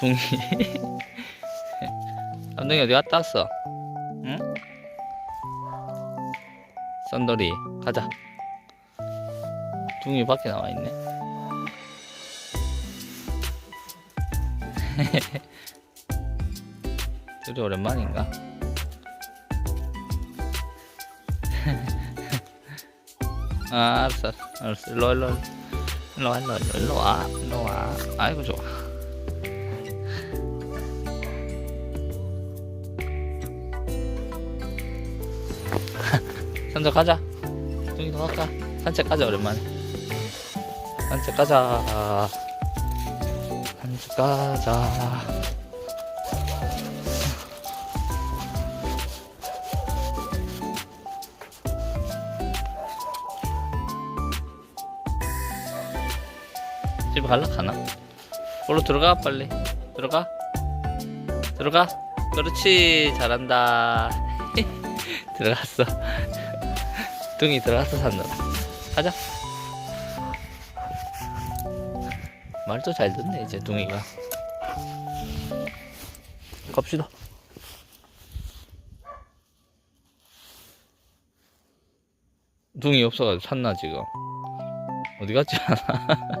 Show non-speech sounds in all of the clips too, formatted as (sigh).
둥이. 쌈둥이 (laughs) 어디 갔다 왔어? 응? 썬돌이 가자. 둥이 밖에 나와 있네. (laughs) 둘이 오랜만인가? (laughs) 아, 알았어, 알았어. 일로, 와, 일로, 와. 일로 와, 일로 와, 일로 와, 일로 와. 아이고 좋아. (laughs) 산책 가자. 둥이도 갈까? 산책 가자 오랜만에. 산책 가자. 산책 가자. 집에 갈라 가나? 얼로 들어가 빨리 들어가 들어가 그렇지 잘한다 (laughs) (laughs) 들어갔어. 둥이 들어갔어 산다 가자. 말도 잘 듣네 이제 둥이가. 갑시다. 둥이 없어가지고 샀나 지금? 어디 갔지? 않아 (laughs)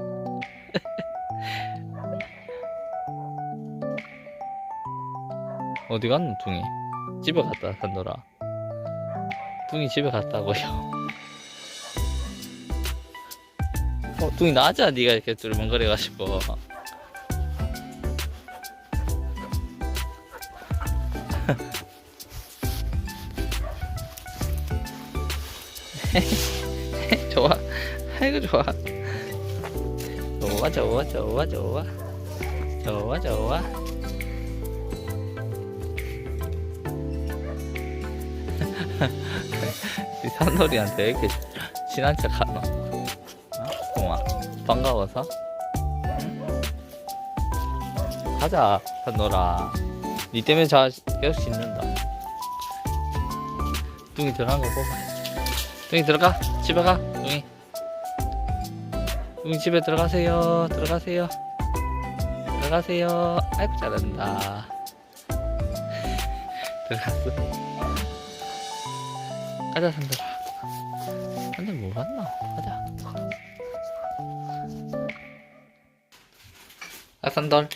어디 갔노 둥이? 집에 갔다 산더라 둥이 집에 갔다고요? 어 둥이 나자 네가 이렇게 두리번거려가지고 (laughs) 좋아. 아이고 좋아. 좋아 좋아 좋아 좋아. 좋아 좋아. 이 (laughs) 산돌이한테 왜 이렇게 친한 척 하노? 어? 동아 반가워서? 응? 가자 산돌아 니 때문에 자 계속 짖는다 뚱이 들어간 거 뽑아 뚱이 들어가 집에 가 뚱이 뚱이 집에 들어가세요 들어가세요 들어가세요 아이고 잘한다 (laughs) 들어갔어 가자 산들아 산들 뭐 갔나 가자 아 산돌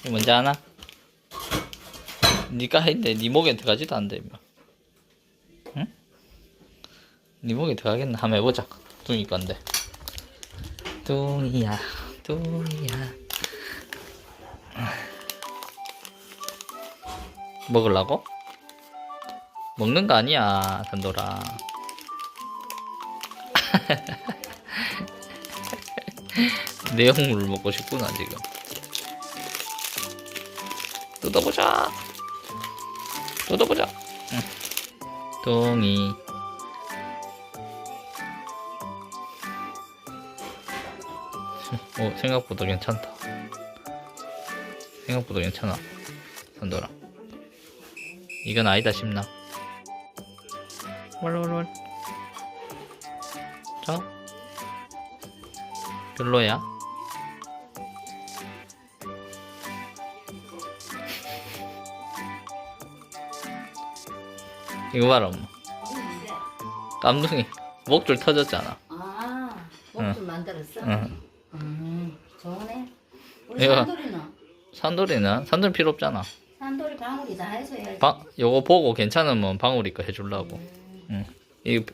이거 뭔지 아나? 니가 했는데 니 목에 들어가지도 않는데 임마. 응? 니 목에 들어가겠나 한번 해보자 둥이 건데 둥이야 둥이야 먹으려고? 먹는 거 아니야, 산돌아. (laughs) 내용물을 먹고 싶구나, 지금. 뜯어보자. 뜯어보자. 응. 동이. 오, 생각보다 괜찮다. 생각보다 괜찮아, 산돌아. 이건 아니다 싶나? 월월월 자. 별로야. 이거 봐라 엄마. 깜둥이. 목줄 터졌잖아? 아, 응. 목줄 만들었어? 응. 음, 좋네. 우리 이거- 산돌이는? 산돌이는? 산돌 필요 없잖아. 산돌이 방울이 다 해줘야지. 방 요거 보고 괜찮으면 방울이 거 해주려고. 음, 응. 이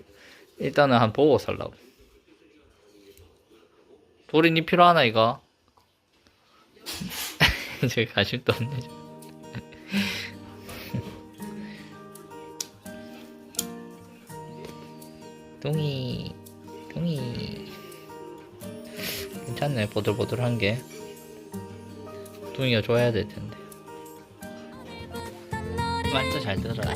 일단은 한 보고 살라고. 니 필요하나 이거? 저기 관심도 없네 뚱이 뚱이. 괜찮네 보들보들한 게. 뚱이가 좋아야 될 텐데 말도 잘 들어요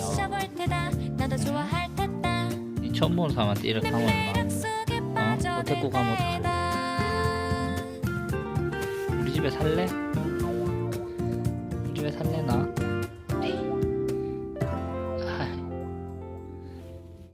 이 처음 보는 사람한테 이렇게 하면 막 어? 또 데리고 가면 어떡할래? 우리 집에 살래? 우리 집에 살래 나?